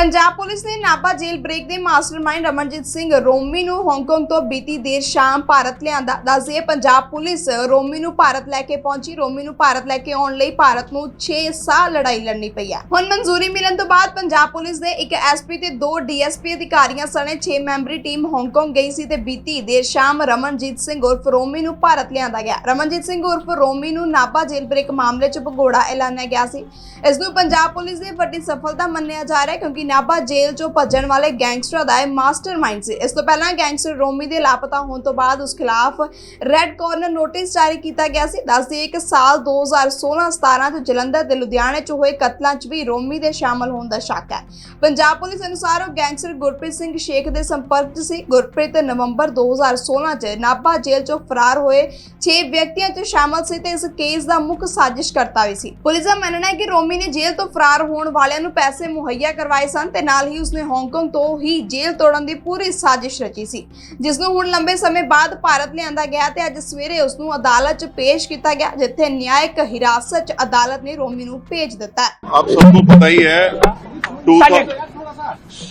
Punjab police ਨੇ Nabha jail break ਦੇ mastermind Ramanjit Singh Romi ਨੂੰ ਹਾਂਗਕਾਂਗ ਤੋਂ ਬੀਤੀ ਦੇਰ ਸ਼ਾਮ ਭਾਰਤ ਲਿਆਂਦਾ। ਦੱਸਦੇ ਪੰਜਾਬ ਪੁਲਿਸ ਰੋਮੀ ਨੂੰ ਭਾਰਤ ਲੈ ਕੇ ਪਹੁੰਚੀ। ਰੋਮੀ ਨੂੰ ਭਾਰਤ ਲੈ ਕੇ ਆਉਣ ਲਈ ਭਾਰਤ ਨੂੰ 6 ਸਾਲ ਲੜਾਈ ਲੜਨੀ ਪਈ ਹੈ। ਹੁਣ ਮਨਜ਼ੂਰੀ ਮਿਲਣ ਤੋਂ ਬਾਅਦ ਪੰਜਾਬ ਪੁਲਿਸ ਦੇ ਇੱਕ ਐਸਪੀ ਤੇ ਦੋ ਡੀਐਸਪੀ ਅਧਿਕਾਰੀਆਂ ਸਣੇ 6 ਮੈਂਬਰੀ ਟੀਮ ਹਾਂਗਕਾਂਗ ਗਈ ਸੀ ਤੇ ਬੀਤੀ ਦੇਰ ਸ਼ਾਮ ਰਮਨਜੀਤ ਸਿੰਘ ਉਰਫ ਰੋਮੀ ਨੂੰ ਭਾਰਤ ਲਿਆਂਦਾ ਗਿਆ। ਰਮਨਜੀਤ ਸਿੰਘ ਉਰਫ ਰੋਮੀ ਨੂੰ ਨਾਭਾ ਜੇਲ ਬ੍ਰੇਕ ਮਾਮਲੇ 'ਚ ਭਗੌੜਾ ਐਲਾਨਿਆ ਗਿਆ ਸੀ। ਇਸ ਨੂੰ ਪੰਜਾਬ ਪੁਲਿਸ ਦੀ ਵੱਡੀ ਸਫਲਤਾ ਮੰਨਿਆ ਜਾ ਰਿਹਾ ਹੈ ਕਿਉਂਕਿ ਨਾਭਾ ਜੇਲ੍ਹ 'ਚੋਂ ਭੱਜਣ ਵਾਲੇ ਗੈਂਗਸਟਰਾਂ ਦਾ ਇਹ ਮਾਸਟਰਮਾਈਂਡ ਸੀ। ਇਸ ਤੋਂ ਪਹਿਲਾਂ ਗੈਂਗਸਟਰ ਰੋਮੀ ਦੇ ਲਾਪਤਾ ਹੋਣ ਤੋਂ ਬਾਅਦ ਉਸ ਖਿਲਾਫ ਰੈੱਡ ਕਾਰਨਰ ਨੋਟਿਸ ਜਾਰੀ ਕੀਤਾ ਗਿਆ ਸੀ। ਦੱਸਦੀ ਇੱਕ ਸਾਲ 2016-17 ਚ ਜਲੰਧਰ ਤੇ ਲੁਧਿਆਣੇ 'ਚ ਹੋਏ ਕਤਲਾਂ 'ਚ ਵੀ ਰੋਮੀ ਦੇ ਸ਼ਾਮਲ ਹੋਣ ਦਾ ਸ਼ੱਕ ਹੈ। ਪੰਜਾਬ ਪੁਲਿਸ ਅਨੁਸਾਰ ਉਹ ਗੈਂਗਸਟਰ ਗੁਰਪ੍ਰੀਤ ਸਿੰਘ ਸ਼ੇਖ ਦੇ ਸੰਪਰਕ 'ਚ ਸੀ। ਗੁਰਪ੍ਰੀਤ ਨਵੰਬਰ 2016 ਚ ਨਾਭਾ ਜੇਲ੍ਹ 'ਚੋਂ ਫਰਾਰ ਹੋਏ 6 ਵਿਅਕਤੀਆਂ 'ਚ ਸ਼ਾਮਲ ਸੀ ਤੇ ਇਸ ਕੇਸ ਦਾ ਮੁੱਖ ਸਾਜ਼ਿਸ਼ ਕਰਤਾ ਵੀ ਸੀ। ਪੁਲਿਸ ਦਾ ਮੰਨਣਾ ਹੈ ਕਿ ਰੋਮੀ ਨੇ ਜੇਲ੍ਹ ਤੋਂ ਫਰਾਰ ਹੋਣ ਵਾਲਿਆਂ ਨੂੰ ਪੈਸੇ ਮੁਹੱਈਆ ਕਰਵਾਏ ਸਨ। ਤੇ ਨਾਲ ਹੀ ਉਸਨੇ ਹਾਂਗਕਾਂਗ ਤੋਂ ਹੀ ਜੇਲ੍ਹ ਤੋੜਨ ਦੀ ਪੂਰੀ ਸਾਜ਼ਿਸ਼ ਰਚੀ ਸੀ ਜਿਸ ਨੂੰ ਹੁਣ ਲੰਬੇ ਸਮੇਂ ਬਾਅਦ ਭਾਰਤ ਲਿਆਂਦਾ ਗਿਆ ਤੇ ਅੱਜ ਸਵੇਰੇ ਉਸ ਨੂੰ ਅਦਾਲਤ 'ਚ ਪੇਸ਼ ਕੀਤਾ ਗਿਆ ਜਿੱਥੇ ਨਿਆਇਕ ਹਿਰਾਸਤ 'ਚ ਅਦਾਲਤ ਨੇ ਰੋਮੀ ਨੂੰ ਭੇਜ ਦਿੱਤਾ ਹੈ आप सबको पता ही है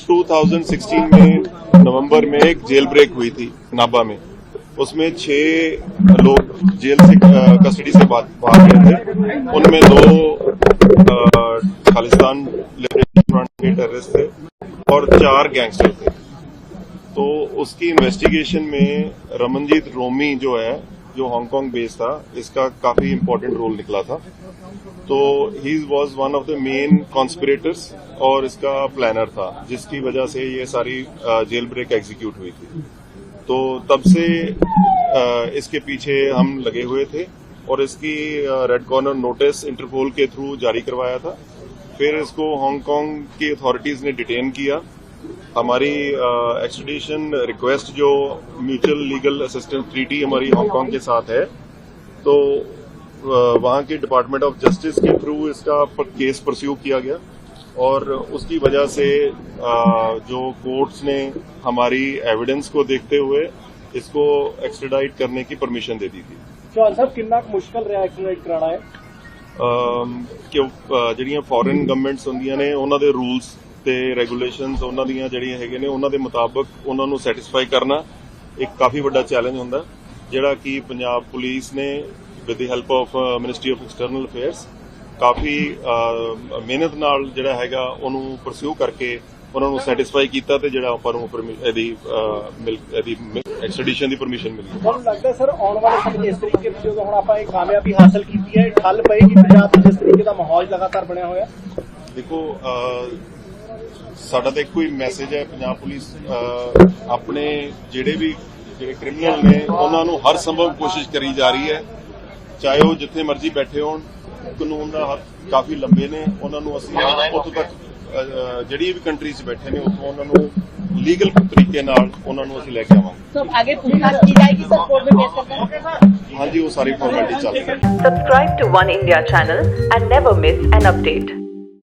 2016 में नवंबर में एक जेल ब्रेक हुई थी नाभा में उसमें छह लोग जेल से अ, कस्टडी से बात- भाग गए थे उनमें दो अ, खालिस्तान टेररिस्ट थे और चार गैंगस्टर थे। तो उसकी इन्वेस्टिगेशन में रमनजीत रोमी जो है, जो हांगकांग बेस था, इसका काफ़ी इम्पोर्टेंट रोल निकला था। तो he was one of the main conspirators और इसका प्लानर था, जिसकी वजह से ये सारी जेल ब्रेक एग्जीक्यूट हुई थी। तो तब से इसके पीछे हम लगे हुए थे और इसकी रेड कॉर्नर नोटिस इंटरपोल के थ्रू जारी करवाया था। फिर इसको हांगकांग की अथॉरिटीज ने डिटेन किया। हमारी एक्सटेशन रिक्वेस्ट जो म्यूचुअल लीगल असिस्टेंस ट्रीटी हमारी हांगकांग के साथ है तो वहाँ के डिपार्टमेंट ऑफ़ जस्टिस के थ्रू इसका पर, केस परस्यू किया गया और उसकी वजह से जो कोर्ट्स ने हमारी एविडेंस को देखते हुए इसको एक्सट्रेडाइट करने की परमिशन दे दी थी। तो चौहान साहब किन्ना मुश्किल रहा है ਕਿ ਜਿਹੜੀਆਂ ਫੋਰਨ ਗਵਰਨਮੈਂਟਸ ਹੁੰਦੀਆਂ ਨੇ, ਉਹਨਾਂ ਦੇ ਰੂਲਸ ਤੇ ਰੈਗੂਲੇਸ਼ਨਸ ਉਹਨਾਂ ਦੀਆਂ ਜਿਹੜੀਆਂ ਹੈਗੇ ਨੇ, ਉਹਨਾਂ ਦੇ ਮੁਤਾਬਕ ਉਹਨਾਂ ਨੂੰ ਸੈਟੀਸਫਾਈ ਕਰਨਾ ਇੱਕ ਕਾਫੀ ਵੱਡਾ ਚੈਲੰਜ ਹੁੰਦਾ, ਜਿਹੜਾ ਕਿ ਪੰਜਾਬ ਪੁਲਿਸ ਨੇ with the help of ministry of external affairs ਕਾਫੀ ਮਿਹਨਤ ਨਾਲ ਜਿਹੜਾ ਹੈਗਾ ਉਹਨੂੰ ਪਰਸਿਊ ਕਰਕੇ ਉਹਨਾਂ ਨੂੰ ਸੈਟੀਸਫਾਈ ਕੀਤਾ ਤੇ ਜਿਹੜਾ ਆਪਾਂ ਨੂੰ ਇਹਦੀ ਅ, ਮਿਲ- ਇਹਦੀ ਐਕਸਟ੍ਰੈਡੀਸ਼ਨ ਦੀ ਪਰਮਿਸ਼ਨ ਮਿਲੀ। ਤੁਹਾਨੂੰ ਲੱਗਦਾ ਸਰ ਆਉਣ ਵਾਲੇ ਸਮੇਂ ਇਸ ਤਰੀਕੇ ਦੀ ਜਦੋਂ ਹੁਣ ਆਪਾਂ ਇਹ ਕਾਮਯਾਬੀ ਹਾਸਲ ਕੀਤੀ ਹੈ ਠੱਲ ਪਏਗੀ ਪੰਜਾਬ 'ਚ ਜਿਸ ਤਰੀਕੇ ਦਾ ਮਾਹੌਲ ਲਗਾਤਾਰ ਬਣਿਆ ਹੋਇਆ? ਦੇਖੋ ਸਾਡਾ ਤਾਂ ਇੱਕੋ ਹੀ ਮੈਸੇਜ ਹੈ ਪੰਜਾਬ ਪੁਲਿਸ ਆਪਣੇ ਜਿਹੜੇ ਵੀ ਜਿਹੜੇ ਕ੍ਰਿਮੀਨਲ ਨੇ ਉਹਨਾਂ ਨੂੰ ਹਰ ਸੰਭਵ ਕੋਸ਼ਿਸ਼ ਕਰੀ ਜਾ ਰਹੀ ਹੈ। ਚਾਹੇ ਉਹ ਜਿੱਥੇ ਮਰਜ਼ੀ ਬੈਠੇ ਹੋਣ ਕਾਨੂੰਨ ਦਾ ਹੱਥ ਕਾਫੀ ਲੰਬੇ ਨੇ ਉਹਨਾਂ ਨੂੰ ਅਸੀਂ ਉੱਥੋਂ ਤੱਕ ਜਿਹੜੀ ਵੀ ਕੰਟਰੀ 'ਚ ਬੈਠੇ ਨੇ ਉੱਥੋਂ ਉਹਨਾਂ ਨੂੰ ਲੀਗਲ ਤਰੀਕੇ ਨਾਲ ਉਹਨਾਂ ਨੂੰ ਅਸੀਂ ਲੈ ਕੇ ਆਵਾਂਗੇ। ਸਭ ਅੱਗੇ ਪੁੱਛਣਾ ਕੀ ਜਾਏਗੀ ਸਰ ਕੋਰਟ ਵਿੱਚ ਪੇਸ਼ ਕਰਨਾ ਹਾਂਜੀ ਉਹ ਸਾਰੀ ਫਾਰਮੈਲਿਟੀ ਚੱਲ ਹੈ। Subscribe to Oneindia channel and never miss an update